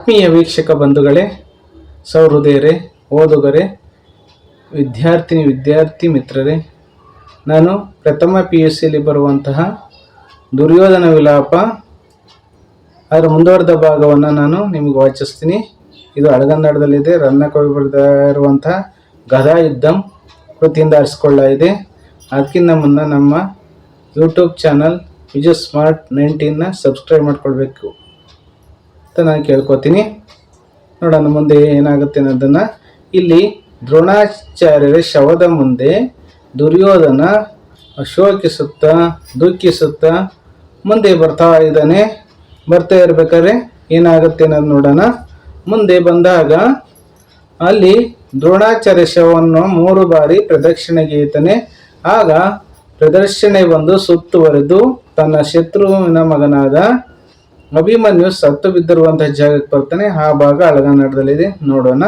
ಆತ್ಮೀಯ ವೀಕ್ಷಕ ಬಂಧುಗಳೇ, ಸೌಹೃದಯರೇ, ಓದುಗರೇ, ವಿದ್ಯಾರ್ಥಿನಿ, ವಿದ್ಯಾರ್ಥಿ ಮಿತ್ರರೇ, ನಾನು ಪ್ರಥಮ ಪಿ ಯು ಸಿಯಲ್ಲಿ ಬರುವಂತಹ ದುರ್ಯೋಧನ ವಿಲಾಪ. ಅದರ ಮುಂದುವರೆದ ಭಾಗವನ್ನು ನಾನು ನಿಮಗೆ ವಾಚಿಸ್ತೀನಿ. ಇದು ಹಳಗನ್ನಡದಲ್ಲಿದೆ ರನ್ನಕವಿ ಬರೆದ ಇರುವಂತಹ ಗದಾ ಯುದ್ಧಂ ಕೃತಿಯಿಂದ ಆರಿಸಿಕೊಳ್ಳಲಾಗಿದೆ ಅದಕ್ಕಿಂತ ಮುನ್ನ ನಮ್ಮ ಯೂಟ್ಯೂಬ್ ಚಾನಲ್ ವಿಜಯ್ ಸ್ಮಾರ್ಟ್ ನೈನ್ಟೀನ್ನ ಸಬ್ಸ್ಕ್ರೈಬ್ ಮಾಡ್ಕೊಳ್ಬೇಕು. ನಾನು ಕೇಳ್ಕೊತೀನಿ. ನೋಡೋಣ ಮುಂದೆ ಏನಾಗುತ್ತೆ ಅನ್ನೋದನ್ನು. ಇಲ್ಲಿ ದ್ರೋಣಾಚಾರ್ಯರ ಶವದ ಮುಂದೆ ದುರ್ಯೋಧನ ಶೋಕಿಸುತ್ತಾ, ದುಃಖಿಸುತ್ತಾ ಮುಂದೆ ಬರ್ತಾ ಇದ್ದಾನೆ. ಬರ್ತಾ ಇರ್ಬೇಕಾದ್ರೆ ಏನಾಗುತ್ತೆ ಅನ್ನೋದು ನೋಡೋಣ. ಮುಂದೆ ಬಂದಾಗ ಅಲ್ಲಿ ದ್ರೋಣಾಚಾರ್ಯ ಶವವನ್ನು ಮೂರು ಬಾರಿ ಪ್ರದಕ್ಷಿಣೆಗೈತಾನೆ ಆಗ ಪ್ರದರ್ಶನೆ ಬಂದು ಸುತ್ತುವರೆದು ತನ್ನ ಶತ್ರುವಿನ ಮಗನಾದ ಅಭಿಮನ್ಯು ಸತ್ತು ಬಿದ್ದಿರುವಂತಹ ಜಾಗಕ್ಕೆ ಬರ್ತಾನೆ. ಆ ಭಾಗ ಅಳಗನ್ನಡದಲ್ಲಿದೆ ನೋಡೋಣ.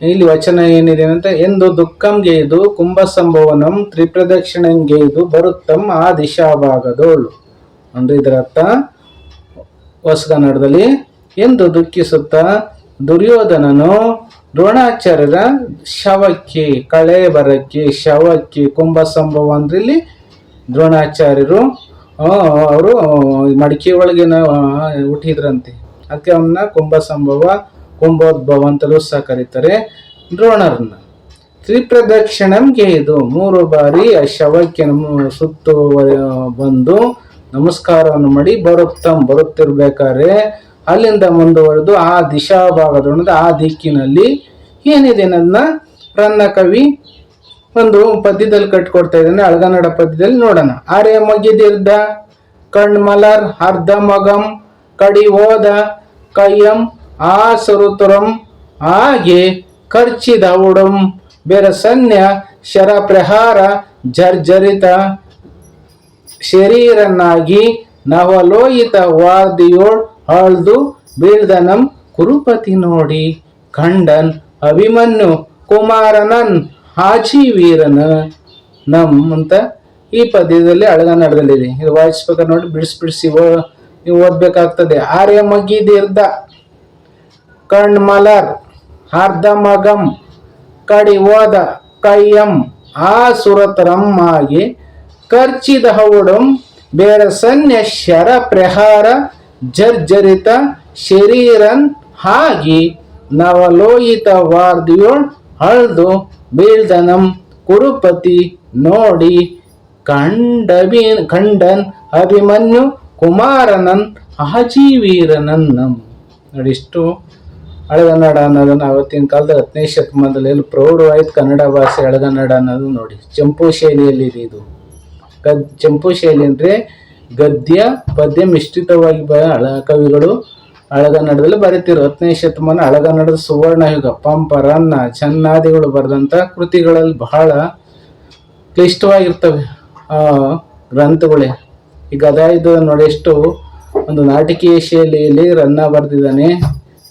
ಇಲ್ಲಿ ವಚನ ಏನಿದೆ ಅಂತ, ಎಂದು ದುಃಖಂ ಗೇದು ಕುಂಭ ಸಂಭವನಂ ತ್ರಿಪ್ರದಕ್ಷಿಣಂ ಗೇದು ಬರುತ್ತಂ ಆ ದಿಶಾ ಭಾಗದೋಳು. ಅಂದ್ರೆ ಇದರ ಅರ್ಥ ಹೊಸಗನ್ನಡದಲ್ಲಿ ಎಂದು ದುಃಖಿಸುತ್ತ ದುರ್ಯೋಧನನು ದ್ರೋಣಾಚಾರ್ಯರ ಶವಕ್ಕೆ ಕಳೆ ಬರಕ್ಕೆ ಶವಕ್ಕೆ ಕುಂಭ ಸಂಭವ ಅಂದ್ರೆ ಇಲ್ಲಿ ದ್ರೋಣಾಚಾರ್ಯರು ಅವರು ಮಡಿಕೆ ಒಳಗಿನ ಹುಟ್ಟಿದ್ರಂತೆ. ಅದಕ್ಕೆ ಅವನ್ನ ಕುಂಭ ಸಂಭವ ಕುಂಭೋದ್ಭವ ಅಂತಲೂ ಸಹ ಕರೀತಾರೆ ದ್ರೋಣರನ್ನ. ತ್ರಿಪ್ರದಕ್ಷಿಣಂಗೆ ಇದು ಮೂರು ಬಾರಿ ಆ ಶವಕ್ಕೆ ನಮ್ಮ ಸುತ್ತು ಬಂದು ನಮಸ್ಕಾರವನ್ನು ಮಾಡಿ ಬರುತ್ತಂ, ಬರುತ್ತಿರ್ಬೇಕಾದ್ರೆ ಅಲ್ಲಿಂದ ಮುಂದುವರೆದು ಆ ದಿಶಾ ಭಾಗದ ಆ ದಿಕ್ಕಿನಲ್ಲಿ ಏನಿದೆ ನನ್ನ ರನ್ನ ಕವಿ? ಒಂದು ಪದ್ಯದಲ್ಲಿ ಕಟ್ಕೊಡ್ತಾ ಇದ್ದಾನೆ ಅಳಗನ್ನಡ ಪದ್ಯದಲ್ಲಿ ನೋಡೋಣ. ಆರ್ಯ ಮಗಿದಿರ್ದ ಕಣ್ಮಲರ್ ಅರ್ಧ ಮಗಂ, ಕಡಿ ಹೋದ, ಕೈಯಂ, ಆ ಸುರುತುರಂ, ಹಾಗೆ ಖರ್ಚಿದ ಉಡಂ, ಬೆರಸನ್ಯ, ಶರಪ್ರಹಾರ, ಜರ್ಜರಿತ, ಶರೀರನಾಗಿ ನವಲೋಹಿತ ವಾರ್ದಿಯೋಳ್ ಆಳ್ದು ಬೀಳ್ದನಂ ಕುರುಪತಿ ನೋಡಿ. ಖಂಡನ್, ಅಭಿಮನ್ಯು ಕುಮಾರನನ್ ಹಾಜಿ ವೀರನ ನಮ್ ಅಂತ ಈ ಪದ್ಯದಲ್ಲಿ ಅಳಗನ್ನಡದಲ್ಲಿದೆ ಇದು ವಾಯಿಸ್ಬೇಕಾದ್ರೆ ನೋಡಿ, ಬಿಡಿಸಿ ಬಿಡಿಸಿ ನೀವು ಓದ್ಬೇಕಾಗ್ತದೆ. ಆರ್ಯ ಮಗಿದಿರ್ದ ಕಣ್ ಮಲರ್ ಅರ್ಧ ಮಗಂ, ಕಡಿ ಓದ, ಕೈಯಂ, ಆ ಸುರತರಂ ಆಗಿ ಖರ್ಚಿದ ಹೌಡಂ ಬೇರ ಸನ್ಯ ಶರ ಪ್ರಹಾರ ಜರ್ಜರಿತ ಶರೀರನ್ ಹಾಗಿ ನವಲೋಹಿತ ವಾರ್ದಿಯೋಳ್ ಹಳ್ದು ಬೀಳ್ದನಂ ಕುರುಪತಿ ನೋಡಿ ಕಂಡಬಿ ಕಂಡನ್ ಅಭಿಮನ್ಯು ಕುಮಾರನನ್ ಆಜೀವೀರನನ್ ನಮ್. ನೋಡಿ ಇಷ್ಟು ಹಳೆಗನ್ನಡ ಅನ್ನೋದನ್ನ ಅವತ್ತಿನ ಕಾಲದ ಹತ್ತನೇ ಶತಮಾನದಲ್ಲಿ ಎಲ್ಲಿ ಪ್ರೌಢವಾಯ್ತು ಕನ್ನಡ ಭಾಷೆ ಹಳೆಗನ್ನಡ ಅನ್ನೋದು ನೋಡಿ. ಚಂಪು ಶೈಲಿಯಲ್ಲಿ ಇದೆ. ಗದ್ ಚಂಪು ಶೈಲಿ ಅಂದರೆ ಗದ್ಯ, ಪದ್ಯ ಮಿಶ್ರಿತವಾಗಿ ಬ ಹಳ ಕವಿಗಳು ಹಳಗನ್ನಡದಲ್ಲಿ ಬರೀತಿರು. ಹತ್ತನೇ ಶತಮಾನ ಹಳಗನ್ನಡದ ಸುವರ್ಣ ಯುಗ ಪಂಪ ರನ್ನ ಚನ್ನಾದಿಗಳು ಬರೆದಂಥ ಕೃತಿಗಳಲ್ಲಿ ಬಹಳ ಕ್ಲಿಷ್ಟವಾಗಿರ್ತವೆ. ಆ, ಗ್ರಂಥಗಳೇ. ಈಗ ಅದ ಇದು ನೋಡಿ ಎಷ್ಟು ಒಂದು ನಾಟಕೀಯ ಶೈಲಿಯಲ್ಲಿ ರನ್ನ ಬರೆದಿದ್ದಾನೆ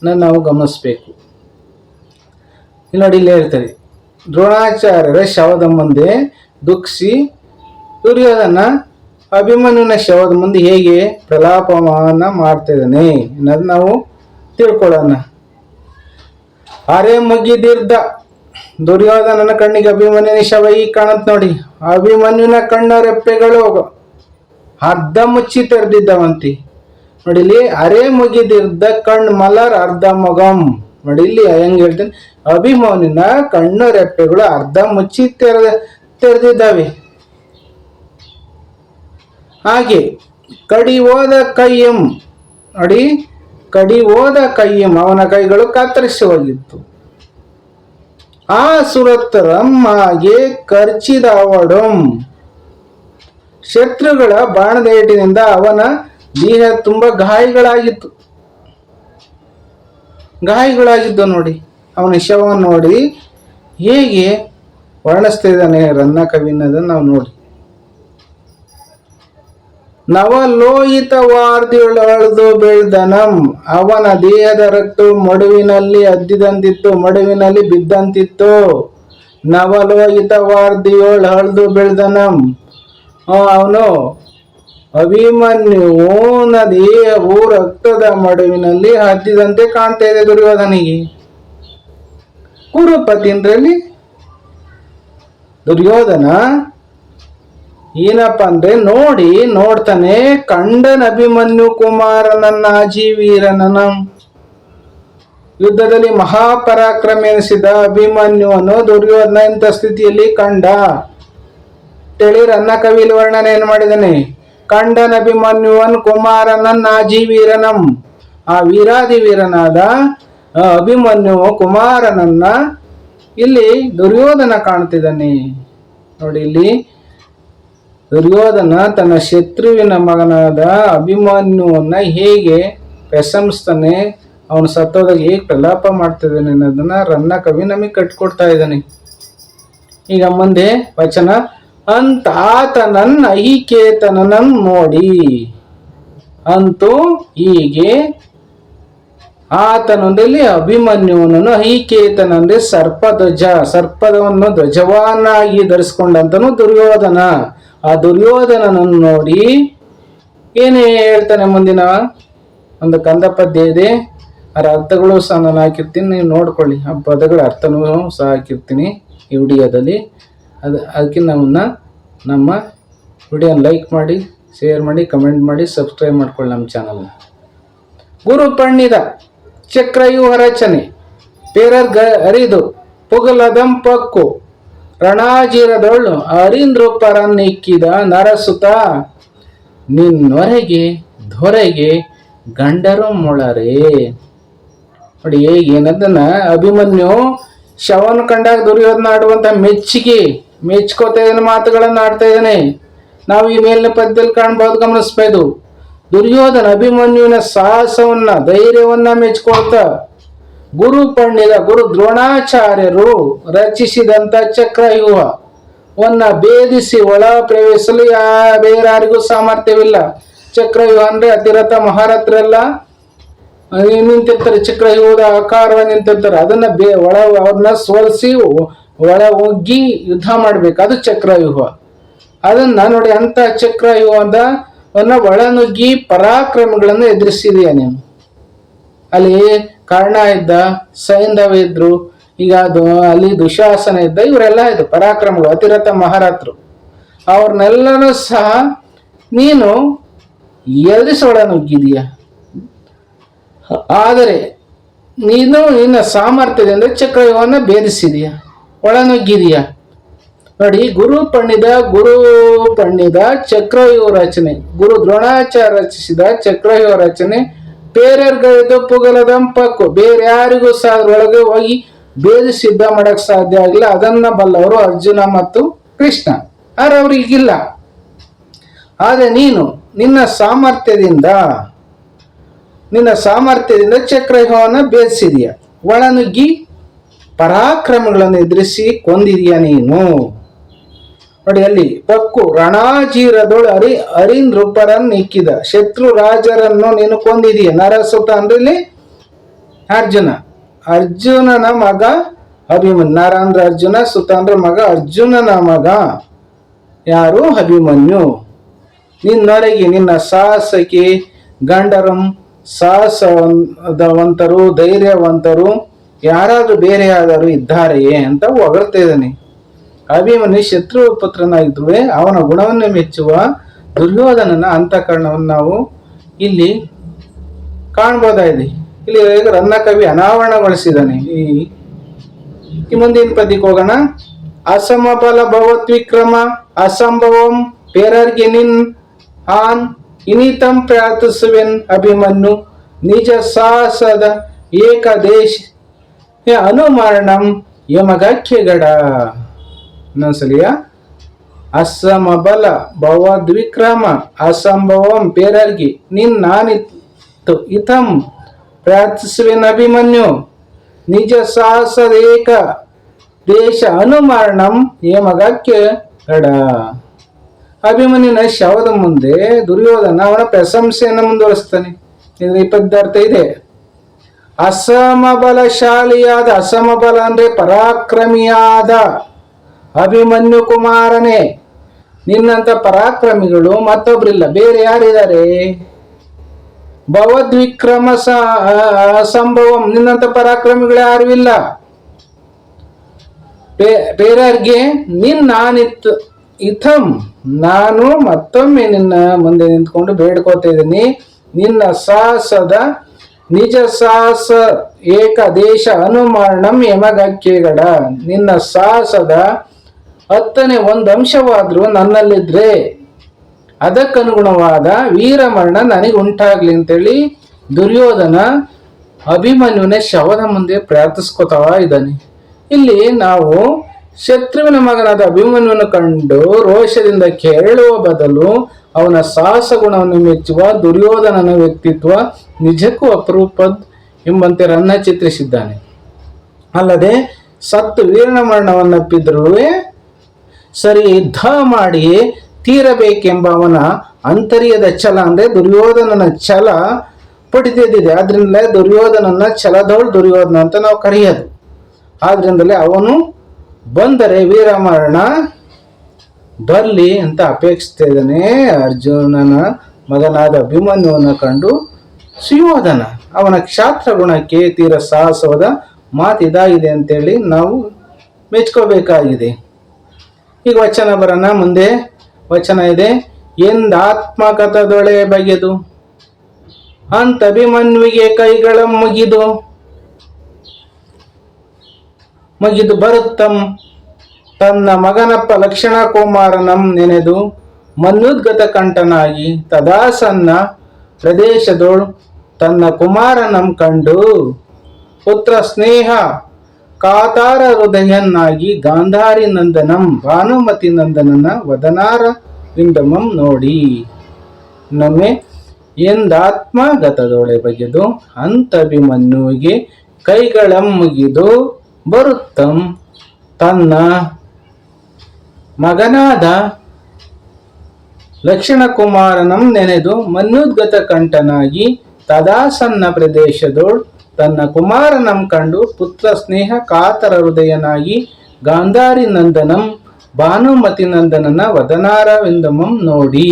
ನಾವು ಗಮನಿಸ್ಬೇಕು. ಇಲ್ಲಿ ನೋಡಿ ಇಲ್ಲಿ ಹೇಳ್ತಾರೆ. ದ್ರೋಣಾಚಾರ್ಯರ ಶವದ ಮುಂದೆ ದುಃಖಿಸಿ ದುರ್ಯೋಧನ ಅಭಿಮನ್ಯುನ ಶವದ ಮುಂದೆ ಹೇಗೆ ಪ್ರಲಾಪಮಾನ ಮಾಡ್ತಿದ್ದಾನೆ ಅನ್ನೋದು ನಾವು ತಿಳ್ಕೊಳ್ಳೋಣ. ಅರೆ ಮುಗಿದಿರ್ದ ದುರ್ಯೋಧನನ ಕಣ್ಣಿಗೆ ಅಭಿಮನ್ಯುನ ಶವ ಈ ಕಾಣತ್ ನೋಡಿ. ಅಭಿಮನ್ಯುನ ಕಣ್ಣ ರೆಪ್ಪೆಗಳು ಅರ್ಧ ಮುಚ್ಚಿ ತೆರೆದಿದ್ದವಂತಿ. ನೋಡಿಲಿ ಅರೆ ಮುಗಿದಿರ್ದ ಕಣ್ಣು ಮಲರ್ ಅರ್ಧ ಮೊಗಂ ನೋಡಿ ಇಲ್ಲಿ ಹೆಂಗ್ ಹೇಳ್ತೀನಿ, ಅಭಿಮನ್ಯುನ ಕಣ್ಣು ರೆಪ್ಪೆಗಳು ಅರ್ಧ ಮುಚ್ಚಿ ತೆರೆದ ತೆರೆದಿದ್ದಾವೆ. ಹಾಗೆ ಕಡಿ ಹೋದ ಕೈಯಂ ನೋಡಿ ಕಡಿ ಹೋದ ಕೈಯಂ ಅವನ ಕೈಗಳು ಕತ್ತರಿಸಿ ಹೋಗಿತ್ತು. ಆ ಸುರತ್ತರಂ ಹಾಗೆ ಖರ್ಚಿದ ಅವಡಂ. ಶತ್ರುಗಳ ಬಾಣದ ಏಟಿನಿಂದ ಅವನ ದೇಹ ತುಂಬ ಗಾಯಗಳಾಗಿತ್ತು. ಗಾಯಗಳಾಗಿದ್ದು ನೋಡಿ, ಅವನ ಶವವನ್ನು ನೋಡಿ ಹೇಗೆ ವರ್ಣಿಸ್ತಾ ಇದ್ದಾನೆ ರನ್ನ ಕವಿನದನ್ನು ನಾವು ನೋಡಿ. ನವಲೋಹಿತ ವಾರ್ದಿಯೊಳದು ಬೆಳ್ದನಂ. ಅವನ ದೇಹದ ರಕ್ತ ಮಡುವಿನಲ್ಲಿ ಅದ್ದಿದಂತಿತ್ತು, ಮಡುವಿನಲ್ಲಿ ಬಿದ್ದಂತಿತ್ತು. ನವಲೋಹಿತ ವಾರ್ದಿಯೊಳ ಬೆಳೆದ ಬೆಳ್ದನಂ ಅವನು ಅಭಿಮನ್ಯುನ ದೇಹವು ರಕ್ತದ ಮಡುವಿನಲ್ಲಿ ಹದ್ದಿದಂತೆ ಕಾಣ್ತಾ ಇದೆ ದುರ್ಯೋಧನಿಗೆ. ಕುರುಪತಿಂದ್ರಲ್ಲಿ ದುರ್ಯೋಧನ ಏನಪ್ಪ ಅಂದ್ರೆ ನೋಡಿ ನೋಡ್ತಾನೆ, ಕಂಡನ ಅಭಿಮನ್ಯು ಕುಮಾರನನ್ನ ಅಜೀವೀರನನ ಯುದ್ಧದಲ್ಲಿ ಮಹಾಪರಾಕ್ರಮ ಎನಿಸಿದ ಅಭಿಮನ್ಯುವನ್ನು ದುರ್ಯೋಧನ ಇಂಥ ಸ್ಥಿತಿಯಲ್ಲಿ ಕಂಡ? ತಿಳಿ ರನ್ನ ಕವಿಲ್ ವರ್ಣನೆ ಏನ್ ಮಾಡಿದಾನೆ ಕಂಡನ ಅಭಿಮನ್ಯುವನ್ ಕುಮಾರನನ್ನ ಆಜೀವೀರನಂ ಆ ವೀರಾದಿ ವೀರನಾದ ಅಭಿಮನ್ಯು ಕುಮಾರನನ್ನ ಇಲ್ಲಿ ದುರ್ಯೋಧನ ಕಾಣ್ತಿದ್ದಾನೆ. ನೋಡಿ ಇಲ್ಲಿ ದುರ್ಯೋಧನ ತನ್ನ ಶತ್ರುವಿನ ಮಗನಾದ ಅಭಿಮನ್ಯುವನ್ನ ಹೇಗೆ ಪ್ರಶಂಸ್ತಾನೆ ಅವನು ಸತ್ತೋದಾಗ ಹೇಗೆ ಪ್ರಲಾಪ ಮಾಡ್ತಿದ್ದಾನೆ ಅನ್ನೋದನ್ನ ರನ್ನ ಕವಿ ನಮಗೆ ಕಟ್ಕೊಡ್ತಾ ಇದ್ದಾನೆ. ಈಗ ಮುಂದೆ ವಚನ ಅಂತ ಆತನನ್ನ ಅಹಿಕೇತನನ್ ನೋಡಿ, ಅಂತೂ ಹೀಗೆ ಆತನೊಂದಲ್ಲಿ ಅಭಿಮನ್ಯುವನನ್ನು ಅಹಿಕೇತನಂದ್ರೆ ಸರ್ಪಧ್ವಜ ಸರ್ಪದವನ್ನು ಧ್ವಜವಾನಾಗಿ ಧರಿಸ್ಕೊಂಡಂತನು ದುರ್ಯೋಧನ. ಆ ದುರ್ಯೋಧನನನ್ನು ನೋಡಿ ಏನೇ ಹೇಳ್ತಾನೆ ಮುಂದಿನ ಒಂದು ಕಂದ ಪದ್ಯ ಇದೆ ಅದರ ಅರ್ಥಗಳು ಸಹ ನಾನು ಹಾಕಿರ್ತೀನಿ ನೀವು ನೋಡ್ಕೊಳ್ಳಿ. ಆ ಪದಗಳ ಅರ್ಥನೂ ಸಹ ಹಾಕಿರ್ತೀನಿ ಈ ವಿಡಿಯೋದಲ್ಲಿ. ಅದು ಅದಕ್ಕೆ ನಮ್ಮನ್ನ ನಮ್ಮ ವಿಡಿಯೋನ ಲೈಕ್ ಮಾಡಿ, ಶೇರ್ ಮಾಡಿ, ಕಮೆಂಟ್ ಮಾಡಿ, ಸಬ್ಸ್ಕ್ರೈಬ್ ಮಾಡ್ಕೊಳ್ಳಿ ನಮ್ಮ ಚಾನಲ್ನ. ಗುರು ಪಣ್ಣಿದ ಚಕ್ರವ್ಯೂಹ ರಚನೆ. ಪೇರರ್ ಗ ಅರಿದು ಪುಗಲದಂ ಪಕ್ಕು ರಣಾಜಿರದೊಳ್ಳು ಅರಿಂದ್ರು ಪರನ್ನಿಕ್ಕಿದ ನರಸುತ. ನಿನ್ನೊರೆಗೆ ದೊರೆಗೆ ಗಂಡರು ಮೊಳರೆ. ನೋಡಿ ಏನದನ್ನ ಅಭಿಮನ್ಯು ಶವನ ಕಂಡಾಗ ದುರ್ಯೋಧನ ಆಡುವಂತ ಮೆಚ್ಚುಗೆ ಮೆಚ್ಕೋತಾ ಇದ್ದಾನೆ ಮಾತುಗಳನ್ನು ಆಡ್ತಾ ಇದ್ದಾನೆ. ನಾವು ಈ ಮೇಲಿನ ಪದ್ಯದಲ್ಲಿ ಕಾಣ್ಬೋದು ಗಮನಿಸ್ಬೋದು ದುರ್ಯೋಧನ ಅಭಿಮನ್ಯುವಿನ ಸಾಹಸವನ್ನ, ಧೈರ್ಯವನ್ನ ಮೆಚ್ಕೊಳ್ತಾ ಗುರು ಪಂಡಿತ, ಗುರು ದ್ರೋಣಾಚಾರ್ಯರು ರಚಿಸಿದಂತ ಚಕ್ರವ್ಯೂಹ. ವನ್ನ ಭೇದಿಸಿ ಒಳ ಪ್ರವೇಶಿಸಲು ಯಾ ಬೇರಾರಿಗೂ ಸಾಮರ್ಥ್ಯವಿಲ್ಲ. ಚಕ್ರವ್ಯೂಹ ಅಂದ್ರೆ ಅತಿರಥ ಮಹಾರಥರೆಲ್ಲ ನಿಂತಿರ್ತಾರೆ, ಚಕ್ರವ್ಯೂಹದ ಆಕಾರವಾಗಿ ನಿಂತಿರ್ತಾರೆ. ಅದನ್ನ ಬೇ ಒಳ ಅವ್ರನ್ನ ಸೋಲಿಸಿ ಒಳ ಒಗ್ಗಿ ಯುದ್ಧ ಮಾಡ್ಬೇಕು. ಅದು ಚಕ್ರವ್ಯೂಹ. ಅದನ್ನ ನೋಡಿ ಅಂತ ಚಕ್ರವ್ಯೂಹದ ವನ್ನ ಒಳನುಗ್ಗಿ ಪರಾಕ್ರಮಗಳನ್ನು ಎದುರಿಸಿದೀಯ ನೀನು. ಅಲ್ಲಿ ಕರ್ಣ ಇದ್ದ, ಸೈಂಧವ ಇದ್ರು, ಈಗ ಅದು ಅಲ್ಲಿ ದುಶಾಸನ ಇದ್ದ, ಇವರೆಲ್ಲ ಇದ್ರು ಪರಾಕ್ರಮಗಳು, ಅತಿರಥ ಮಹಾರಾತ್ರು. ಅವ್ರನ್ನೆಲ್ಲನೂ ಸಹ ನೀನು ನುಗ್ಗಿದೀಯ ಆದರೆ ನೀನು ನಿನ್ನ ಸಾಮರ್ಥ್ಯದಿಂದ ಚಕ್ರವ್ಯೂಹವನ್ನು ಭೇದಿಸಿದೀಯ. ಒಳನುಗ್ಗಿದೀಯ. ನೋಡಿ, ಗುರು ಪಣ್ಣಿದ ಗುರು ಪಣ್ಣಿದ ಚಕ್ರವ್ಯೂಹ ರಚನೆ. ಗುರು ದ್ರೋಣಾಚಾರ್ಯ ರಚಿಸಿದ ಚಕ್ರವ್ಯೂಹ ರಚನೆ. ಬೇರೆಯವ್ರಿಗಳಿದ್ದು ಪುಗಲದಂಪಕ್ಕು ಬೇರೆ ಯಾರಿಗೂ ಸಹ ಹೋಗಿ ಭೇದಿ ಸಿದ್ಧ ಮಾಡಕ್ ಸಾಧ್ಯ ಆಗಿಲ್ಲ. ಅದನ್ನ ಬಲ್ಲವರು ಅರ್ಜುನ ಮತ್ತು ಕೃಷ್ಣ. ಆದ್ರೆ ಅವ್ರಿಗಿಲ್ಲ. ಆದ್ರೆ ನೀನು ನಿನ್ನ ಸಾಮರ್ಥ್ಯದಿಂದ ನಿನ್ನ ಸಾಮರ್ಥ್ಯದಿಂದ ಚಕ್ರವ್ಯೂಹವನ್ನ ಭೇದಿಸಿದೀಯ. ಒಳನುಗ್ಗಿ ಪರಾಕ್ರಮಗಳನ್ನು ಎದುರಿಸಿ ಕೊಂದಿದೀಯ ನೀನು. ನೋಡಿ ಅಲ್ಲಿ ಪಕ್ಕು ರಣಾಜೀರದೊಳ ಅರಿ ಅರಿಂದ್ರುಪರನ್ನು ಇಕ್ಕಿದ ಶತ್ರು ರಾಜರನ್ನು ನೀನು ಕೊಂದಿದೀಯ. ನರಸುತ ಅಂದ್ರೆ ಇಲ್ಲಿ ಅರ್ಜುನ. ಅರ್ಜುನನ ಮಗ ಅಭಿಮನ್ಯು. ನರ ಅಂದ್ರೆ ಅರ್ಜುನ, ಸುತ ಅಂದ್ರೆ ಮಗ ಅರ್ಜುನನ ಮಗ. ಯಾರು? ಅಭಿಮನ್ಯು. ನಿನ್ನೊಳಗೆ ನಿನ್ನ ಸಾಹಸಕ್ಕೆ ಗಂಡರಂ ಸಾಹಸವಂತರು ಧೈರ್ಯವಂತರು, ಯಾರಾದರೂ ಬೇರೆ ಯಾರಾದರೂ ಇದ್ದಾರೆಯೇ ಅಂತ ಹೊಗಳ್ತಾ ಇದ್ದಾನೆ. ಅಭಿಮನ್ಯು ಶತ್ರು ಪುತ್ರನಾಗಿದ್ರುವೆ ಅವನ ಗುಣವನ್ನು ಮೆಚ್ಚುವ ದುರ್ಯೋಧನನ ಅಂತಃಕರಣವನ್ನು ನಾವು ಇಲ್ಲಿ ಕಾಣ್ಬೋದಾಗಿದೆ ಇಲ್ಲಿ ರನ್ನ ಕವಿ ಅನಾವರಣಗೊಳಿಸಿದ್ದಾನೆ. ಈ ಮುಂದಿನ ಪದ್ಯಕ್ಕೆ ಹೋಗೋಣ. ಅಸಮಬಲ ಭವತ್ವಿಕ್ರಮ ಅಸಂಭವಂ ಪೇರರ್ಗೆ ನಿನ್ ಆನ್ ಇನಿತಂ ಪ್ರಾರ್ಥಿಸುವೆನ್ ಅಭಿಮನ್ಯು, ನಿಜ ಸಾಹಸದ ಏಕದೇಶ ಅನುಮರಣಂ ಯಮಗಕ್ಯಗಡ ಇನ್ನೊಂದ್ಸಲಿಯ. ಅಸಮಬಲ ಭವದ್ವಿಕ್ರಮ ಅಸಂಭವಂ ಪೇರರ್ಗಿ ನಿನ್ ನಾನಿತ್ತು ಇತಂ ಪ್ರಾರ್ಥಿಸುವೆನ್ ಅಭಿಮನ್ಯು. ನಿಜ ಸಾಹಸದೇಕ ದೇಶ ಅನುಮರಣಂ ನಿಯಮಗಕ್ಕೆ ಎಡ ಅಭಿಮನ್ಯುನ ಶವದ ಮುಂದೆ ದುರ್ಯೋಧನ ಅವನ ಪ್ರಶಂಸೆಯನ್ನು ಮುಂದುವರಿಸ್ತಾನೆ ಇದರ ಪದಾರ್ಥ ಇದೆ. ಅಸಮಬಲಶಾಲಿಯಾದ, ಅಸಮಬಲ ಅಂದರೆ ಪರಾಕ್ರಮಿಯಾದ ಅಭಿಮನ್ಯು ಕುಮಾರನೇ ನಿನ್ನಂತ ಪರಾಕ್ರಮಿಗಳು ಮತ್ತೊಬ್ರಿಲ್ಲ, ಬೇರೆ ಯಾರಿದ್ದಾರೆ? ಭವದ್ವಿಕ್ರಮ ಸಂಭವಂ ನಿನ್ನಂತ ಪರಾಕ್ರಮಿಗಳು ಯಾರು ಇಲ್ಲ. ಬೇರೆಯವ್ರಿಗೆ ನಿನ್ ನಾನಿತ್ ಇಥಂ, ನಾನು ಮತ್ತೊಮ್ಮೆ ನಿನ್ನ ಮುಂದೆ ನಿಂತ್ಕೊಂಡು ಬೇಡ್ಕೋತಾ ಇದ್ದೀನಿ. ನಿನ್ನ ಸಾಹಸದ ನಿಜ ಸಾಹಸ ಏಕ ದೇಶ ಅನುಮಾನಂ ಯಮಗಕ್ಕೆಗಡ. ನಿನ್ನ ಸಾಹಸದ ಹತ್ತನೇ ಒಂದು ಅಂಶವಾದರೂ ನನ್ನಲ್ಲಿದ್ರೆ. ಅದಕ್ಕನುಗುಣವಾದ ವೀರಮರಣ ನನಗೆ ಉಂಟಾಗ್ಲಿ ಅಂತೇಳಿ ದುರ್ಯೋಧನ ಅಭಿಮನ್ಯುವಿನ ಶವದ ಮುಂದೆ ಪ್ರಾರ್ಥಿಸ್ಕೊತಾ ಇದ್ದಾನೆ. ಇಲ್ಲಿ ನಾವು ಶತ್ರುವಿನ ಮಗನಾದ ಅಭಿಮನ್ಯುವನ್ನು ಕಂಡು ರೋಷದಿಂದ ಕೇಳುವ ಬದಲು ಅವನ ಸಾಹಸ ಗುಣವನ್ನು ಮೆಚ್ಚುವ ದುರ್ಯೋಧನನ ವ್ಯಕ್ತಿತ್ವ ನಿಜಕ್ಕೂ ಅಪರೂಪದ್ ಎಂಬಂತೆ ರನ್ನ ಚಿತ್ರಿಸಿದ್ದಾನೆ. ಅಲ್ಲದೆ ಸತ್ತು ವೀರನ ಮರಣವನ್ನಪ್ಪಿದ್ರೂ ಸರಿ, ಯುದ್ಧ ಮಾಡಿ ತೀರಬೇಕೆಂಬ ಅವನ ಅಂತರ್ಯದ ಛಲ ಅಂದ್ರೆ ದುರ್ಯೋಧನನ ಛಲ ಪಡೆದಿದ್ದಿದೆ ಆದ್ರಿಂದಲೇ ದುರ್ಯೋಧನನ ಛಲದವಳು ದುರ್ಯೋಧನ ಅಂತ ನಾವು ಕರೆಯೋದು. ಆದ್ರಿಂದಲೇ ಅವನು ಬಂದರೆ ವೀರಮರಣ ಬರಲಿ ಅಂತ ಅಪೇಕ್ಷಿಸ್ತಾ ಇದ್ದಾನೆ ಅರ್ಜುನನ ಮಗನಾದ ಅಭಿಮನ್ಯುವನ್ನು ಕಂಡು. ಸುಯೋಧನ, ಅವನ ಕ್ಷಾತ್ರ ಗುಣಕ್ಕೆ ತೀರ ಸಾಹಸವಾದ ಮಾತು ಇದಾಗಿದೆ ಅಂತೇಳಿ ನಾವು ಮೆಚ್ಕೋಬೇಕಾಗಿದೆ. ಈಗ ವಚನ ಬರೋಣ ಮುಂದೆ ವಚನ ಇದೆ ಎಂದಾತ್ಮಕತದೊಳೆ ಬಗೆದು ಅಂತ ಅಭಿಮನ್ವಿಗೆ ಕೈಗಳ ಮುಗಿದು ಮುಗಿದು ಬರುತ್ತಂ, ತನ್ನ ಮಗನಪ್ಪ ಲಕ್ಷಣ ಕುಮಾರನಂ ನೆನೆದು ಮನ್ಯುದ್ಗತ ಕಂಠನಾಗಿ ತದಾಸನ್ನ ಪ್ರದೇಶದೋಳು ತನ್ನ ಕುಮಾರನಂ ಕಂಡು, ಪುತ್ರ ಸ್ನೇಹ ಕಾತಾರ ಹೃದಯನ್ನಾಗಿ ಗಾಂಧಾರಿ ನಂದನಂ, ಭಾನುಮತಿ ನಂದನನ ವದನಾರ ವಿಂದಮಂ ನೋಡಿ. ನಮ್ಮೆ ಎಂದಾತ್ಮಗತದೊಳೆ ಬಗೆದು ಅಂತಭಿಮನ್ಯುವಿಗೆ ಕೈಗಳಂ ಮುಗಿದು ಬರುತ್ತಂ. ತನ್ನ ಮಗನಾದ ಲಕ್ಷ್ಮಣಕುಮಾರನಂ ನೆನೆದು ಮನ್ನುದ್ಗತ ಕಂಠನಾಗಿ ತದಾಸನ್ನ ಪ್ರದೇಶದೋಳ್ ತನ್ನ ಕುಮಾರನಂ ಕಂಡು ಪುತ್ರ ಸ್ನೇಹ ಕಾತರ ಹೃದಯನಾಗಿ, ಗಾಂಧಾರಿ ನಂದನಂ, ಭಾನುಮತಿ ನಂದನನ ವದನಾರವಿಂದಮಂ ನೋಡಿ.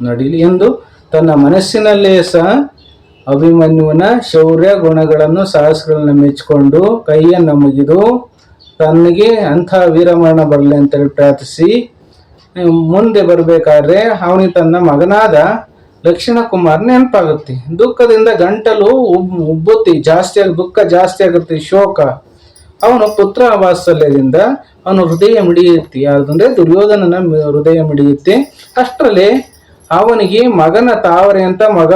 ನಡಿಲಿ ಎಂದು ತನ್ನ ಮನಸ್ಸಿನಲ್ಲೇ ಸಹ ಅಭಿಮನ್ಯುವಿನ ಶೌರ್ಯ ಗುಣಗಳನ್ನು ಸಾಹಸಗಳನ್ನು ಮೆಚ್ಚಿಕೊಂಡು ಕೈಯನ್ನು ಮುಗಿದು ತನಗೆ ಅಂಥ ವೀರಮರಣ ಬರಲಿ ಅಂತೇಳಿ ಪ್ರಾರ್ಥಿಸಿ, ಮುಂದೆ ಬರಬೇಕಾದ್ರೆ ಅವನಿಗೆ ತನ್ನ ಮಗನಾದ ಲಕ್ಷಣ ಕುಮಾರ್ ನೆನಪಾಗುತ್ತೆ. ದುಃಖದಿಂದ ಗಂಟಲು ಉಬ್, ಉಬ್ಬುತ್ತಿ, ಜಾಸ್ತಿ ಆಗಿ, ದುಃಖ ಜಾಸ್ತಿ ಆಗುತ್ತೆ ಶೋಕ. ಅವನು ಪುತ್ರ ವಾತ್ಸಲ್ಯದಿಂದ ಅವನು ಹೃದಯ ಮಿಡಿಯುತ್ತೆ. ಯಾವುದಂದ್ರೆ ದುರ್ಯೋಧನನ ಹೃದಯ ಮಿಡಿಯುತ್ತೆ. ಅಷ್ಟರಲ್ಲಿ ಅವನಿಗೆ ಮಗನ ತಾವರೆ ಅಂತ ಮಗ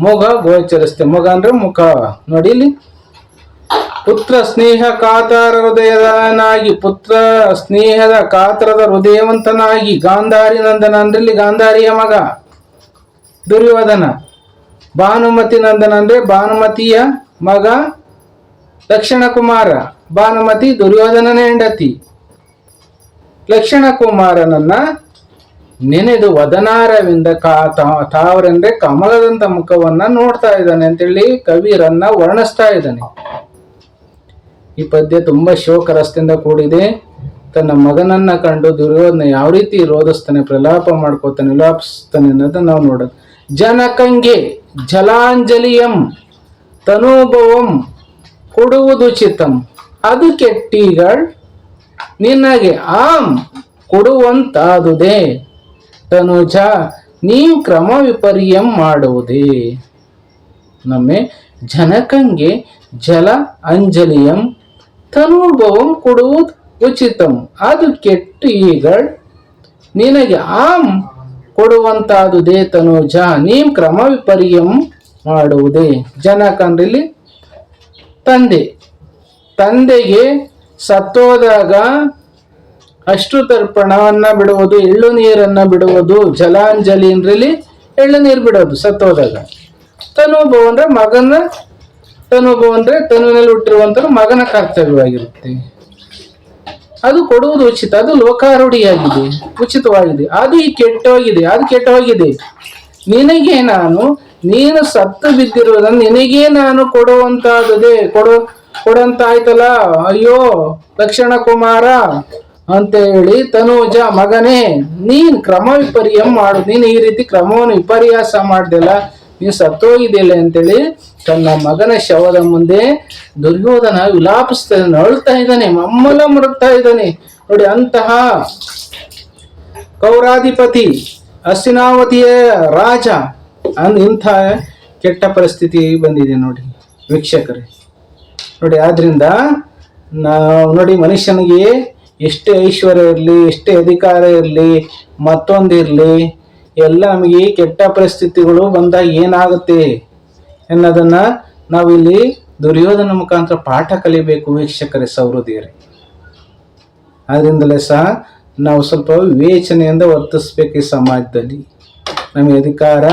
ಮೊಗ ಗೋಚರಿಸ್ತೆ ಮೊಗ ಅಂದ್ರೆ ಮುಖ. ನೋಡಿ ಇಲ್ಲಿ. ಪುತ್ರ ಸ್ನೇಹ ಕಾತರ ಹೃದಯದನಾಗಿ, ಪುತ್ರ ಸ್ನೇಹದ ಕಾತರದ ಹೃದಯವಂತನಾಗಿ, ಗಾಂಧಾರಿ ನಂದನ ಅಂದ್ರೆ ಇಲ್ಲಿ ಗಾಂಧಾರಿಯ ಮಗ. ದುರ್ಯೋಧನ. ಭಾನುಮತಿ ನಂದನ ಅಂದ್ರೆ ಭಾನುಮತಿಯ ಮಗ ಲಕ್ಷಣ ಕುಮಾರ ಭಾನುಮತಿ ದುರ್ಯೋಧನನ ಹೆಂಡತಿ. ಲಕ್ಷಣ ಕುಮಾರನನ್ನ ನೆನೆದು ವದನಾರವಿಂದ ಕಾ ತಾವರೆಂದ್ರೆ ಕಮಲದಂತ ಮುಖವನ್ನ ನೋಡ್ತಾ ಇದ್ದಾನೆ ಅಂತೇಳಿ ಕವಿರನ್ನ ವರ್ಣಿಸ್ತಾ ಇದ್ದಾನೆ. ಈ ಪದ್ಯ ತುಂಬಾ ಶೋಕರಸದಿಂದ ಕೂಡಿದೆ. ತನ್ನ ಮಗನನ್ನ ಕಂಡು ದುರ್ಯೋಧನ ಯಾವ ರೀತಿ ರೋಧಿಸ್ತಾನೆ ಪ್ರಲಾಪ ಮಾಡ್ಕೋತಾನೆ ವಿಲಾಪಿಸ್ತಾನೆ ಅನ್ನೋದನ್ನ ನಾವು ನೋಡೋದು. ಜನಕಂಗೆ ಜಲಾಂಜಲಿಯಂ ತನೋಭವಂ ಕೊಡುವುದು ಚಿತಂ ಅದು ಕೆಟ್ಟಿಗಳ್ ನಿನಗೆ ಆಂ ಕೊಡುವಂತಾದುದೇ. ತನುಜ ನೀ ಕ್ರಮ ವಿಪರ್ಯಂ ಮಾಡುವುದೇ. ನಮ್ಮೆ ಜನಕಂಗೆ ಜಲ ಅಂಜಲಿಯಂ ತನುಭವಂ ಕೊಡುವುದು ಉಚಿತಂ ಅದು ಕೆಟ್ಟು ಈಗಳ್ ನಿನಗೆ ಆಂ ಕೊಡುವಂತಾದುದೇ ತನುಜ, ನೀಂ ಕ್ರಮ ವಿಪರ್ಯಂ ಮಾಡುವುದೇ. ಜನಕ ತಂದೆ. ತಂದೆಗೆ ಸತ್ತೋದಾಗ ಅಷ್ಟು ತರ್ಪಣವನ್ನ ಬಿಡುವುದು, ಎಳ್ಳು ನೀರನ್ನ ಬಿಡುವುದು ಜಲಾಂಜಲಿ ಅಂದ್ರಲ್ಲಿ ಎಳ್ಳು ನೀರು ಬಿಡೋದು ಸತ್ತೋದಾಗ. ತನುಭವ ಅಂದ್ರೆ ಮಗನ ತನುಭವ ಅಂದ್ರೆ ತನುವಿನಲ್ಲಿ ಹುಟ್ಟಿರುವಂತ ಮಗನ ಕರ್ತವ್ಯವಾಗಿರುತ್ತೆ. ಅದು ಕೊಡುವುದು ಉಚಿತ, ಅದು ಲೋಕಾರೂಢಿಯಾಗಿದೆ, ಉಚಿತವಾಗಿದೆ. ಅದು ಈ ಕೆಟ್ಟೋಗಿದೆ, ಅದು ಕೆಟ್ಟೋಗಿದೆ. ನಿನಗೆ ನಾನು, ನೀನು ಸತ್ತು ಬಿದ್ದಿರುವುದನ್ನು ನಿನಗೆ ನಾನು ಕೊಡುವಂತಾದದೆ, ಕೊಡು ಕೊಡುವಂತಾಯ್ತಲ್ಲ ಅಯ್ಯೋ ಲಕ್ಷಣ ಕುಮಾರ ಅಂತ ಹೇಳಿ ತನುಜ, ಮಗನೇ, ನೀನ್ ಕ್ರಮ ವಿಪರ್ಯ ಮಾಡು. ನೀನು ಈ ರೀತಿ ಕ್ರಮವನ್ನು ವಿಪರ್ಯಾಸ ಮಾಡ್ದಿಲ್ಲ ನೀನು ಸತ್ತೋಗಿದ್ದಿಲ್ಲ ಅಂತೇಳಿ ತನ್ನ ಮಗನ ಶವದ ಮುಂದೆ ದುರ್ಯೋಧನ ವಿಲಾಪಿಸ್ತಾ ಇದ್ದಾನೆ ಅಳ್ತಾ ಇದ್ದಾನೆ, ಮಮ್ಮಲ ಮರುಗ್ತಾ ಇದ್ದಾನೆ. ನೋಡಿ ಅಂತಹ ಕೌರಾಧಿಪತಿ ಅಸ್ತಿನಾವತಿಯ ರಾಜ, ಅಂದ್ ಇಂಥ ಕೆಟ್ಟ ಪರಿಸ್ಥಿತಿ ಬಂದಿದೆ ನೋಡಿ ವೀಕ್ಷಕರೇ. ನೋಡಿ ಆದ್ರಿಂದ ನಾವು ನೋಡಿ ಮನುಷ್ಯನಿಗೆ ಎಷ್ಟೇ ಐಶ್ವರ್ಯ ಇರಲಿ, ಎಷ್ಟೇ ಅಧಿಕಾರ ಇರಲಿ, ಮತ್ತೊಂದಿರಲಿ ಎಲ್ಲ ನಮಗೆ ಕೆಟ್ಟ ಪರಿಸ್ಥಿತಿಗಳು ಬಂದಾಗ ಏನಾಗುತ್ತೆ ಅನ್ನೋದನ್ನ ನಾವಿಲ್ಲಿ ದುರ್ಯೋಧನ ಮುಖಾಂತರ ಪಾಠ ಕಲಿಬೇಕು ವೀಕ್ಷಕರೇ, ಸೌಹೃದಿಯರೇ. ಅದರಿಂದಲೇ ಸಹ ನಾವು ಸ್ವಲ್ಪ ವಿವೇಚನೆಯಿಂದ ವರ್ತಿಸ್ಬೇಕು ಈ ಸಮಾಜದಲ್ಲಿ. ನಮಗೆ ಅಧಿಕಾರ,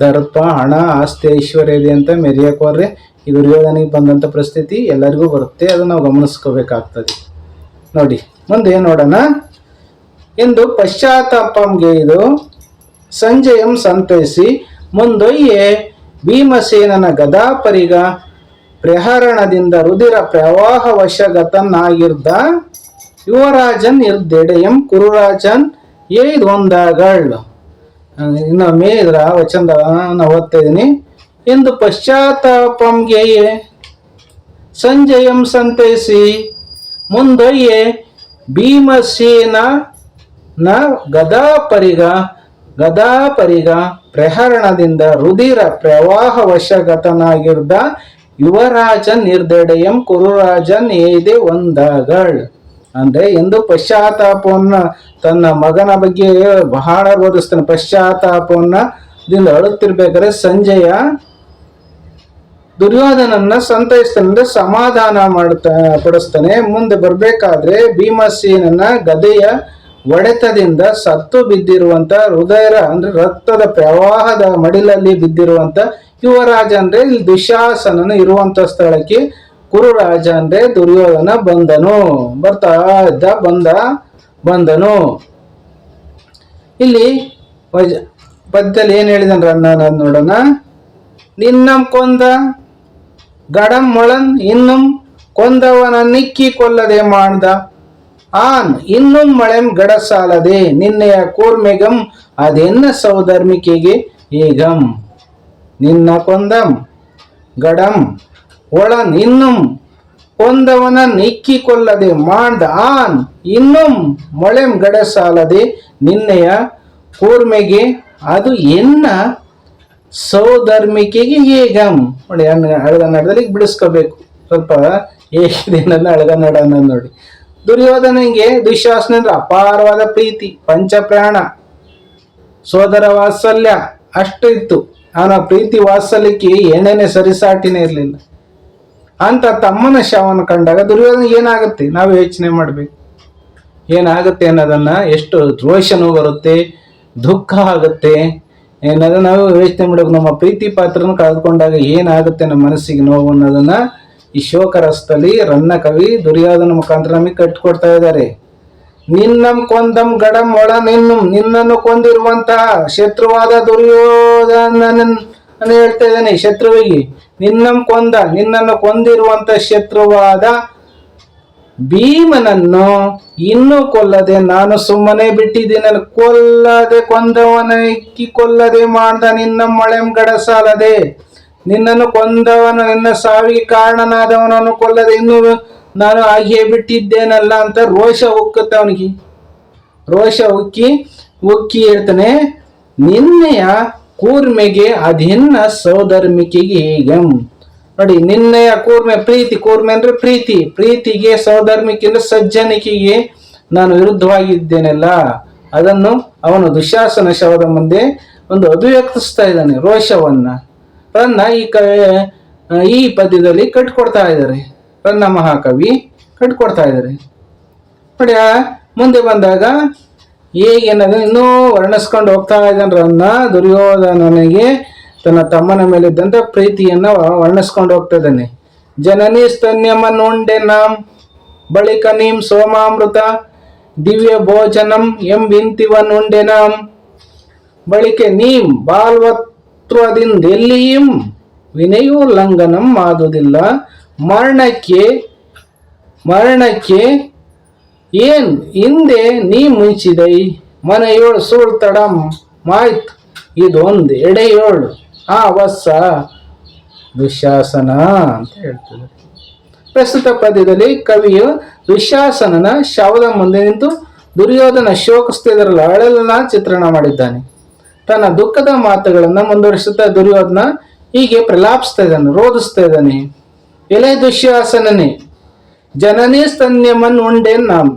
ದರ್ಪ, ಹಣ, ಆಸ್ತಿ, ಐಶ್ವರ್ಯ ಇದೆ ಅಂತ ಮೆರೆಯಕ್ಕೆ ಹೋದ್ರೆ ಈ ದುರ್ಯೋಧನಿಗೆ ಬಂದಂಥ ಪರಿಸ್ಥಿತಿ ಎಲ್ಲರಿಗೂ ಬರುತ್ತೆ ಅದನ್ನು ನಾವು ಗಮನಿಸ್ಕೋಬೇಕಾಗ್ತದೆ. ನೋಡಿ, ಮುಂದೆ ನೋಡೋಣ. ಎಂದು ಪಶ್ಚಾತ್ತಾಪಂಗೆ ಇದು ಸಂಜಯಂ ಸಂತೈಸಿ ಮುಂದೊಯ್ಯೆ, ಭೀಮಸೇನನ ಗದಾಪರಿಗ ಪ್ರಹರಣದಿಂದ ರುದಿರ ಪ್ರವಾಹವಶಗತನಾಗಿರ್ದ ಯುವರಾಜನ್ ಇರ್ದೆಡೆಯಂ ಕುರುರಾಜನ್ ಏದೊಂದಾಗಳ್ ಇನ್ನು ಮೇದ್ರ ವಚನದ ನಾವು ಓದ್ತಾ ಇದ್ದೀನಿ ಎಂದು ಪಶ್ಚಾತ್ತಾಪಂಗೆ ಸಂಜಯಂ ಸಂತೈಸಿ. ಮುಂದೊಯ್ಯೆ ಭೀಮಸೇನ ನ ಗದಾಪರಿಗ ಗದಾಪರಿಗ ಪ್ರಹರಣದಿಂದ ರುದಿರ ಪ್ರವಾಹವಶಗತನಾಗಿರ್ದ ಯುವರಾಜನ್ ನಿರ್ದಡೆಯಂ ಕುರುರಾಜನ್ ಏದೆ ಒಂದಾಗಳ್. ಅಂದ್ರೆ ಎಂದು ಪಶ್ಚಾತ್ತಾಪವನ್ನ ತನ್ನ ಮಗನ ಬಗ್ಗೆ ಬಹಳ ಬೋಧಿಸ್ತಾನೆ ಪಶ್ಚಾತ್ತಾಪವನ್ನ ದಿಂದ ಅಳುತ್ತಿರ್ಬೇಕಾದ್ರೆ ಸಂಜಯ ದುರ್ಯೋಧನನ್ನ ಸಂತೈಸ್ತಾನೆ. ಸಮಾಧಾನ ಮಾಡ್ತಾ, ಪಡಿಸ್ತಾನೆ. ಮುಂದೆ ಬರ್ಬೇಕಾದ್ರೆ ಭೀಮಸೇನನ ಗದೆಯ ಒಡೆತದಿಂದ ಸತ್ತು ಬಿದ್ದಿರುವಂತ ಹೃದಯ ಅಂದ್ರೆ ರಕ್ತದ ಪ್ರವಾಹದ ಮಡಿಲಲ್ಲಿ ಬಿದ್ದಿರುವಂತ ಯುವರಾಜ ಅಂದ್ರೆ ಇಲ್ಲಿ ದುಶಾಸನನು ಇರುವಂತ ಸ್ಥಳಕ್ಕೆ ಕುರುರಾಜ ಅಂದ್ರೆ ದುರ್ಯೋಧನ ಬಂದನು. ಬರ್ತಾ ಇದ್ದ, ಬಂದ, ಬಂದನು. ಇಲ್ಲಿ ಪದ್ಯದಲ್ಲಿ ಏನ್ ಹೇಳಿದನ್ರ ನೋಡೋಣ. ನಿನ್ನ ಕೊಂದ ಗಡಂ ಮೊಳನ್, ಇನ್ನುಂ ಕೊಂದವನ ನಿಕ್ಕಿ ಕೊಲ್ಲದೆ ಮಾಡ್ದ. ಆನ್, ಇನ್ನುಂ ಮಳೆಂ ಗಡಸಾಲದೆ, ನಿನ್ನೆಯ ಕೂರ್ಮೆಗಂ ಅದೆನ್ನ ಸೌಧರ್ಮಿಕೆಗೆ ಈಗಂ? ನಿನ್ನ ಕೊಂದಂ, ಗಡಂ, ಒಳನ್ ಇನ್ನುಂ, ಕೊಂದವನ ನಿಕ್ಕಿ ಕೊಲ್ಲದೆ ಮಾಡ್ದ ಆನ್, ಇನ್ನುಂ ಮೊಳೆಂ ಗಡಸಾಲದೆ, ನಿನ್ನೆಯ ಕೂರ್ಮೆಗೆ, ಅದು ಎನ್ನ ಸೌಧರ್ಮಿಕೆಗೆ ಏಗಂ ನೋಡಿ ಹಳಗನ್ನಡದಲ್ಲಿ ಬಿಡಿಸ್ಕೋಬೇಕು. ಸ್ವಲ್ಪ ಹೇಗಿದೆ ಅಳಗನ್ನಡ ನೋಡಿ. ದುರ್ಯೋಧನಿಗೆ ದುಶ್ಯಾಸನ ಅಪಾರವಾದ ಪ್ರೀತಿ, ಪಂಚಪ್ರಾಣ ಸೋದರ ವಾತ್ಸಲ್ಯ ಅಷ್ಟು ಇತ್ತು ಅವನ ಪ್ರೀತಿ ವಾತ್ಸಲ್ಯಕ್ಕೆ ಏನೇನೆ ಸರಿಸಾಟಿನೇ ಇರಲಿಲ್ಲ. ಅಂತ ತಮ್ಮನ ಶವನ ಕಂಡಾಗ ದುರ್ಯೋಧನ ಏನಾಗುತ್ತೆ? ನಾವು ಯೋಚನೆ ಮಾಡಬೇಕು. ಏನಾಗುತ್ತೆ ಅನ್ನೋದನ್ನ ಎಷ್ಟು ರೋಷನೂ ಬರುತ್ತೆ, ದುಃಖ ಆಗುತ್ತೆ ಏನಾದ್ರೆ ನಾವು ಯೋಚನೆ ಮಾಡಬೇಕು. ನಮ್ಮ ಪ್ರೀತಿ ಪಾತ್ರನ ಕಳೆದುಕೊಂಡಾಗ ಏನಾಗುತ್ತೆ ನಮ್ಮ ಮನಸ್ಸಿಗೆ ನೋವು ಅನ್ನೋದನ್ನ ಈ ಶೋಕರಸದಲ್ಲಿ ರನ್ನ ಕವಿ ದುರ್ಯೋಧನ ಮುಖಾಂತರ ನಮಗೆ ಕಟ್ಟಿಕೊಡ್ತಾ ಇದ್ದಾರೆ. ನಿನ್ನಂ ಕೊಂದಂ ಗಡಂ ಒಳ ನಿನ್ನು, ನಿನ್ನನ್ನು ಕೊಂದಿರುವಂತಹ ಶತ್ರುವಾದ ದುರ್ಯೋಧನ ಹೇಳ್ತಾ ಇದ್ದಾನೆ, ಶತ್ರುವಿಗೆ. ನಿನ್ನಂ ಕೊಂದ, ನಿನ್ನನ್ನು ಕೊಂದಿರುವಂತ ಶತ್ರುವಾದ ಭೀಮನನ್ನು ಇನ್ನೂ ಕೊಲ್ಲದೆ ನಾನು ಸುಮ್ಮನೆ ಬಿಟ್ಟಿದ್ದೀನಿ ಕೊಲ್ಲದೆ ಕೊಂದವನ ಇಕ್ಕಿ ಕೊಲ್ಲದೆ ಮಾಡ್ದ ನಿನ್ನ ಮಳೆಂ ಗಡಸಾಲದೆ ನಿನ್ನನ್ನು ಕೊಂದವನು, ನಿನ್ನ ಸಾವಿಗೆ ಕಾರಣನಾದವನನ್ನು ಕೊಲ್ಲದೆ ಇನ್ನೂ ನಾನು ಹಾಗೆಯೇ ಬಿಟ್ಟಿದ್ದೇನಲ್ಲ ಅಂತ ರೋಷ ಉಕ್ಕುತ್ತೆ ಅವನಿಗೆ ರೋಷ ಉಕ್ಕಿ ಉಕ್ಕಿ ಹೇಳ್ತಾನೆ, ನಿನ್ನೆಯ ಕೂರ್ಮೆಗೆ ಅದಿನ್ನ ಸೌಧರ್ಮಿಕೆಗೆ ಹೇಗಂ? ನೋಡಿ, ನಿನ್ನೆಯ ಕೂರ್ಮೆ, ಪ್ರೀತಿ, ಕೂರ್ಮೆ ಅಂದ್ರೆ ಪ್ರೀತಿ. ಪ್ರೀತಿಗೆ ಸೌಧರ್ಮಿಕೆ ಅಂದ್ರೆ ಸಜ್ಜನಿಕೆಗೆ ನಾನು ವಿರುದ್ಧವಾಗಿದ್ದೇನೆಲ್ಲ. ಅದನ್ನು ಅವನು ದುಶಾಸನ ಶವದ ಮುಂದೆ ಒಂದು ಅಭಿವ್ಯಕ್ತಿಸ್ತಾ ಇದ್ದಾನೆ, ರೋಷವನ್ನ. ರನ್ನ ಈ ಕ ಈ ಪದ್ಯದಲ್ಲಿ ಕಟ್ಕೊಡ್ತಾ ಇದ್ದಾರೆ. ರನ್ನ ಮಹಾಕವಿ ಕಟ್ಕೊಡ್ತಾ ಇದ್ದಾರೆ. ನೋಡಿ ಮುಂದೆ ಬಂದಾಗ ಹೇಗೇನದ ಇನ್ನೂ ವರ್ಣಿಸ್ಕೊಂಡು ಹೋಗ್ತಾ ಇದ್ದಾನೆ ದುರ್ಯೋಧನನಿಗೆ. ತನ್ನ ತಮ್ಮನ ಮೇಲಿದ್ದಂಥ ಪ್ರೀತಿಯನ್ನ ವರ್ಣಿಸ್ಕೊಂಡು ಹೋಗ್ತಾ ಇದ್ದಾನೆ. ಜನನಿ ಸ್ತನ್ಯಮನ್ನುಂಡೆ ನಾಂ, ಬಳಿಕ ನೀಂ ಸೋಮಾಮೃತ, ದಿವ್ಯ ಭೋಜನಂ ಎಂಬಿಂತಿವನುಂಡೆ ನಾಂ. ಬಳಿಕೆ ನೀಂ ಬಾಲ್ವತ್ವದಿಂದೆಲ್ಲಿಯೂ ವಿನಯೋಲ್ಲಂಘನಂ ಆದುದಿಲ್ಲ. ಮರಣಕ್ಕೆ ಮರಣಕ್ಕೆ ಏನ್ ಹಿಂದೆ ನೀ ಮುಂಚಿದೈ? ಮನೆಯೋಳು ಸುಳ್ ತಡ, ಮಾಯ್ತು ಇದೊಂದು ಎಡೆಯೋಳು. ಆ ವಸ್ಸ ದುಶಾಸನ ಅಂತ ಹೇಳ್ತದೆ. ಪ್ರಸ್ತುತ ಪದ್ಯದಲ್ಲಿ ಕವಿಯು ದುಶಾಸನನ ಶವದ ಮುಂದೆ ನಿಂತು ದುರ್ಯೋಧನ ಶೋಕಿಸ್ತಿದ್ರಲ್ಲ ಅಳಲನ್ನ ಚಿತ್ರಣ ಮಾಡಿದ್ದಾನೆ. ತನ್ನ ದುಃಖದ ಮಾತುಗಳನ್ನ ಮುಂದುವರಿಸುತ್ತಾ ದುರ್ಯೋಧನ ಹೀಗೆ ಪ್ರಲಾಪಿಸ್ತಾ ಇದ್ದಾನೆ, ರೋಧಿಸ್ತಾ ಇದ್ದಾನೆ. ಎಲೆ ದುಶ್ಯಾಸನನೇ, ಜನನೇ ಸ್ತನ್ಯಮನ್ ಉಂಡೆ ನಾಮ್.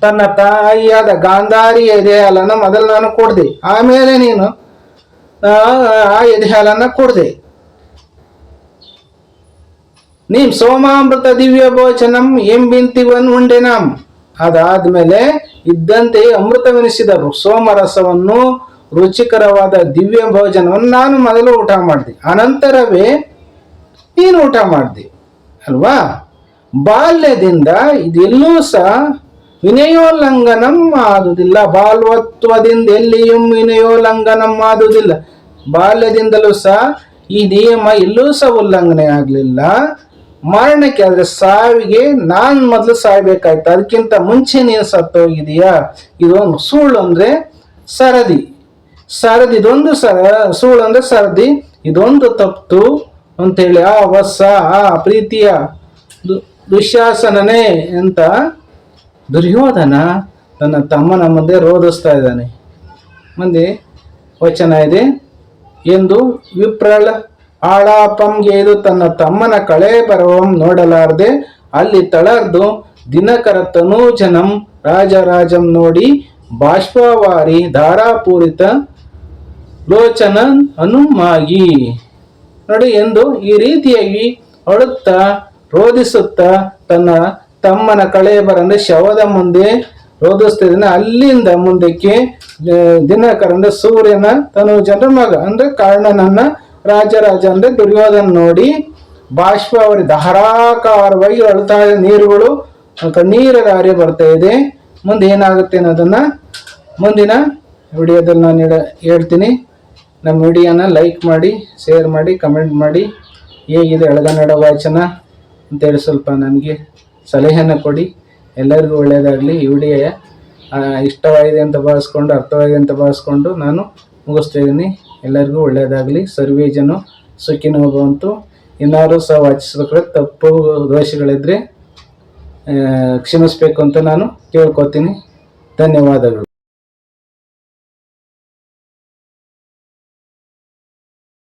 ತನ್ನ ತಾಯಿಯಾದ ಗಾಂಧಾರಿ ಎದೆಹಾಲನ್ನು ಮೊದಲು ನಾನು ಕೊಡ್ದೆ, ಆಮೇಲೆ ನೀನು, ಆ ಆ ಎದೆ ಹಾಲನ್ನ ಕೊಡ್ದೆ. ನೀಮ್ ಸೋಮಾಮೃತ ದಿವ್ಯ ಭೋಜನಂ ಎಂಬಿಂತಿವನ್ ನಾಮ್. ಅದಾದ್ಮೇಲೆ ಇದ್ದಂತೆ ಅಮೃತವೆನಿಸಿದರು, ಸೋಮರಸವನ್ನು ರುಚಿಕರವಾದ ದಿವ್ಯ ಭೋಜನವನ್ನು ನಾನು ಮೊದಲು ಊಟ ಮಾಡಿದೆ. ಅನಂತರವೇ ನೀನು ಊಟ ಮಾಡಿದೆ. ಅಲ್ವಾ? ಬಾಲ್ಯದಿಂದ ಇದೆಲ್ಲೂ ಸಹ ವಿನಯೋಲ್ಲಂಘನಂ ಆದುದಿಲ್ಲ. ಬಾಲ್ವತ್ವದಿಂದ ಎಲ್ಲಿಯೂ ವಿನಯೋಲ್ಲಂಘನಂ ಆದುದಿಲ್ಲ. ಬಾಲ್ಯದಿಂದಲೂ ಸಹ ಈ ನಿಯಮ ಎಲ್ಲೂ ಸಹ ಉಲ್ಲಂಘನೆ ಆಗಲಿಲ್ಲ. ಮರಣಕ್ಕೆ ಆದರೆ ಸಾವಿಗೆ, ನಾನು ಮೊದಲು ಸಾಯ್ಬೇಕಾಯ್ತು. ಅದಕ್ಕಿಂತ ಮುಂಚೆ ನೀನು ಸತ್ತೋಗಿದೀಯಾ ಇದೊಂದು ಸುಳ್ಳು ಅಂದ್ರೆ ಸರದಿ. ಸರದಿ, ಇದೊಂದು ಸರ ಸುಳ್ಳು ಅಂದ್ರೆ ಸರದಿ. ಇದೊಂದು ತಪ್ತು ಅಂತೇಳಿ, ಆ ವಸ, ಆ ಪ್ರೀತಿಯ ದು- ದುಶ್ಯಾಸನನೇ ಅಂತ ದುರ್ಯೋಧನ ತನ್ನ ತಮ್ಮನ ಮುಂದೆ ರೋಧಿಸ್ತಾ ಇದ್ದಾನೆ. ಮುಂದೆ, ವಚನ ಇದೆ. ಎಂದು ವಿಪ್ರಳ ಆಳಾಪಂಗೆದು ತನ್ನ ತಮ್ಮನ ಕಳೆ ಬರವಂ ನೋಡಲಾರದೆ, ಅಲ್ಲಿ ತಳರ್ದು ದಿನಕರ ತನೂಜನಂ ರಾಜರಾಜಂ ನೋಡಿ ಬಾಷ್ಪವಾರಿ ಧಾರಾಪೂರಿತ ಲೋಚನ ಹನುಮಾಗಿ ನೋಡಿ ಎಂದು ಈ ರೀತಿಯಾಗಿ ಅಳುತ್ತಾ, ರೋಧಿಸುತ್ತಾ, ತನ್ನ ತಮ್ಮನ ಕಳೆಯಬರ ಅಂದ್ರೆ ಶವದ ಮುಂದೆ ರೋಧಿಸ್ತಿದ್ದಾನೆ ಅಲ್ಲಿಂದ ಮುಂದಕ್ಕೆ ದಿನಕರಂದ ಸೂರ್ಯನ ತನುಜನ ಮಗ, ಅಂದ್ರೆ ಕರ್ಣನನ್ನ ರಾಜರಾಜ ಅಂದ್ರೆ ದುರ್ಯೋಧನ ನೋಡಿ, ಬಾಷ್ಪ ಅವರ ಧಾರಾಕಾರವಾಗಿ ಅಳುತ್ತಾ ನೀರುಗಳು ಕಣ್ಣೀರ ದಾರಿ ಬರ್ತಾ ಇದೆ. ಮುಂದೆ ಏನಾಗುತ್ತೆ ಅನ್ನೋದನ್ನ ಮುಂದಿನ ವಿಡಿಯೋದಲ್ಲಿ ನಾನು ಹೇಳ್ತೀನಿ. ನಮ್ಮ ವಿಡಿಯೋನ ಲೈಕ್ ಮಾಡಿ ಶೇರ್ ಮಾಡಿ ಕಮೆಂಟ್ ಮಾಡಿ, ಹೇಗಿದೆ ಎಳಗನ್ನಡ ವಾಚನ ಅಂತೇಳಿ ಸ್ವಲ್ಪ ನನಗೆ ಸಲಹೆಯನ್ನು ಕೊಡಿ. ಎಲ್ಲರಿಗೂ ಒಳ್ಳೆಯದಾಗಲಿ ಈ ವಿಡಿಯೋ ಇಷ್ಟವಾಗಿದೆ ಅಂತ ಭಾವಿಸ್ಕೊಂಡು, ಅರ್ಥವಾಗಿದೆ ಅಂತ ಭಾವಿಸ್ಕೊಂಡು ನಾನು ಮುಗಿಸ್ತಿದ್ದೀನಿ ಎಲ್ಲರಿಗೂ ಒಳ್ಳೆಯದಾಗಲಿ ಸರ್ವೇ ಜನ ಸುಖಿನೋ ಭವಂತು. ಇನ್ನಾರು ಸಹ ವಾಚಿಸ್ಬೇಕಾದ್ರೆ ತಪ್ಪು ದೋಷಗಳಿದ್ರೆ ಕ್ಷಮಿಸಬೇಕು ಕ್ಷಮಿಸ್ಬೇಕು ಅಂತ ನಾನು ಕೇಳ್ಕೊತೀನಿ. ಧನ್ಯವಾದಗಳು.